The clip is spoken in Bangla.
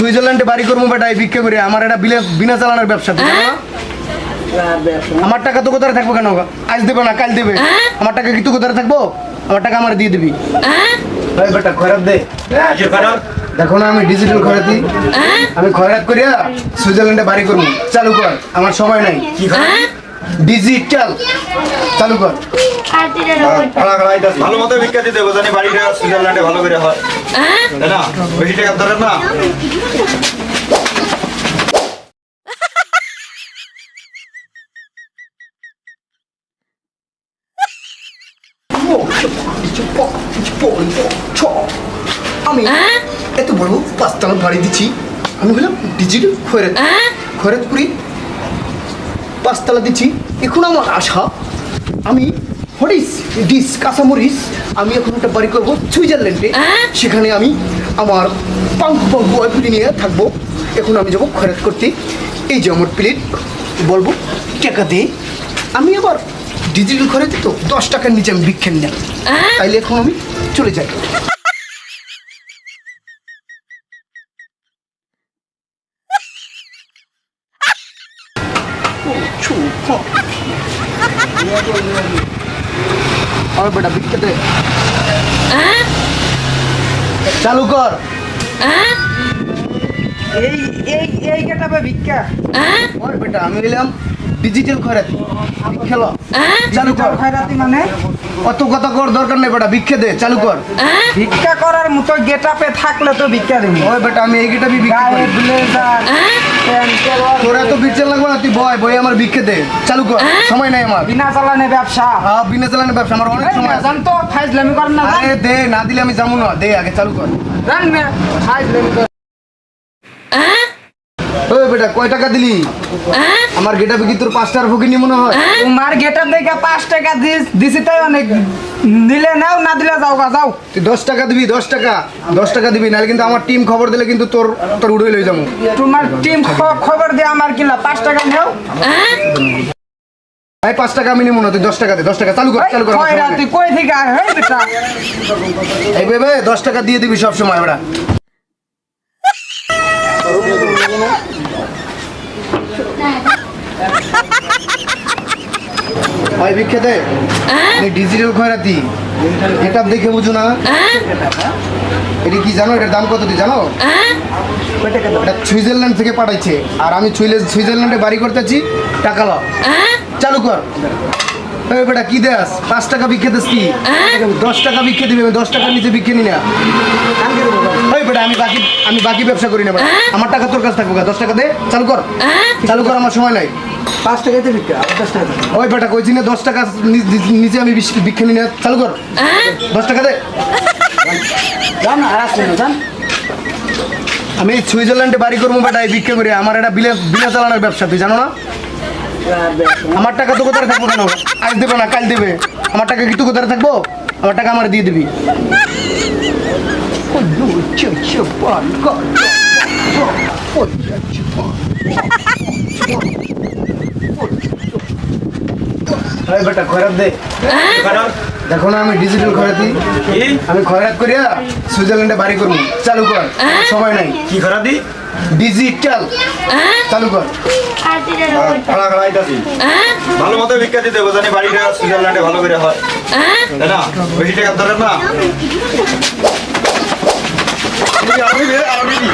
সুইজারল্যান্ডে বাড়ি করব বেটা এই ভিক্ষা করে। আমার এটা বিনা বিনা চালানোর ব্যবসা আমার টাকা তো কোথায় থাকব কেন? আজ দেবে না কাল দেবে। আমার টাকা কি তুই কোথায় থাকব? আমার টাকা আমার দিয়ে দিবি। বেটা খয়রাত দে। দেখো না আমি ডিজিটাল খয়রাতি। আমি খয়রাত করিয়া সুইজারল্যান্ডে বাড়ি করব। চালু কর আমার সময় নাই। কি ডিজিটাল চালু কর। ভালো মতো ভিক্ষা দিতে হবে জানি বাড়িটা সুইজারল্যান্ডে ভালো করে হয়। না বেশি টাকা ধরেন না। আমি এত বড় পাঁচতলা বাড়ি দিচ্ছি আমি হলাম ডিজিটাল খয়রাত খয়রাত করি পাঁচতলা দিচ্ছি এখন আমার আশা আমি হরিস ডিস কাঁচামরিচ আমি এখন একটা বাড়ি করব সুইজারল্যান্ডে। সেখানে আমি আমার পাঙ্কু পাঙ্কু ওয়াইফুলি নিয়ে থাকব। এখন আমি যাব খয়রাত করতে। এই যে আমার প্লেট বলব টাকা দে। আমি আবার ডিজিটাল খয়রাতে তো দশ টাকার নিচে আমি বিক্ষেন না তাইলে এখন আমি চলে যাই। আমার বেটা চালু কর। এই এই এই গেটাবে ভিক্ষা। ওর বেটা আমি ডিজিটাল খয়রাত চালু কর। খয়রাতি মানে? অত কথা কর দরকার নেই বেটা ভিক্ষা দে চালু কর। ভিক্ষা করার মতো গেটাপে থাকলে তো ভিক্ষা দিবি। ওই বেটা আমি এই গেটা ভিক্ষা করি। প্যান্টের তোর এত বিচ্ছেল লাগবে না তুই বয় বই আমার ভিক্ষা দে। চালু কর সময় নাই আমার। বিনা চালানে ব্যবসা। হ্যাঁ বিনা চালানের ব্যবসা আমার অনেক সময় জান তো ফাইজলামি কর না আরে দে না দিলে আমি যাব না। দে আগে চালু কর। জান না ফাইজলামি কর। ওই বেটা কয় টাকা দিলি? আমার গেটা বিকি তোর ফকিনি মনে হয়? তোমার গেটার দেখে পাঁচ টাকা দিস দিছি তাই অনেক। নিলে নাও না দিলে যাও গা যাও। তুই দশ টাকা দিবি দশ টাকা দশ টাকা দিবি নাহলে কিন্তু আমার টিম খবর দিলে কিন্তু তোর তোর উড়ে লই যাব। তোমার টিম খবর দিয়ে আমার কিলা পাঁচ টাকা নেও। ভাই পাঁচ টাকা আমি নিবো না তুই দশ টাকা দে দশ টাকা চালু কর চালু কর আমার কই থেকে আর হেই বেটা? এই ভেবে দশ টাকা দিয়ে দিবি সব সময় ওরা ভাই দে ডিজিটাল খয়রাতি এটা দেখে বুঝো না। এটা কি জানো? এটার দাম কত জানো? এটা সুইজারল্যান্ড থেকে পাঠাইছে। আর আমি সুইজারল্যান্ডে বাড়ি করতেছি। টাকা ল। চালু কর। এই বেটা কি দেস পাঁচ টাকা বিক্রি দেস কি? দশ টাকা বিক্রি দিবি আমি দশ টাকার নিচে বিক্রি নি না। ওই বেটা আমি বাকি আমি বাকি ব্যবসা করি না আমার টাকা তোর কাছে থাকব দশ টাকা দে চালু কর। চালু কর আমার সময় নাই। পাঁচ টাকাতে ভিক্ষা দশ টাকা ওই বেটা কইছি না দশ টাকা নিচে আমি বিক্রি নি না চালু কর। দশ টাকা দে। জান আর আসলে না জান আমি সুইজারল্যান্ডে বাড়ি করব বেটা এই বিক্রি করে। আমার এটা বিনা বিনা চালানোর ব্যবসা তুই জানো না? আমার টাকা তো কোথায় থাকব কেন? আজ দেবে না কাল দেবে। আমার টাকা কি তুই কোথায় থাকব? আমার টাকা আমার দিয়ে দিবি। বেটা দে। দেখো না আমি ডিজিটাল খয়রাতি। কি? আমি খয়রাত করিয়া সুইজারল্যান্ডে বাড়ি করব। চালু কর। সময় নাই। কি খারাপ দি ডিজিটাল চালু কর খাড়া খাড়া আইতাছি ভালো মতো ভিক্ষা দিতে হবে জানি বাড়িটা সুইজারল্যান্ডে ভালো করে হয়। তাই না? বেশি টাকা ধরেন না? আমি দিবি।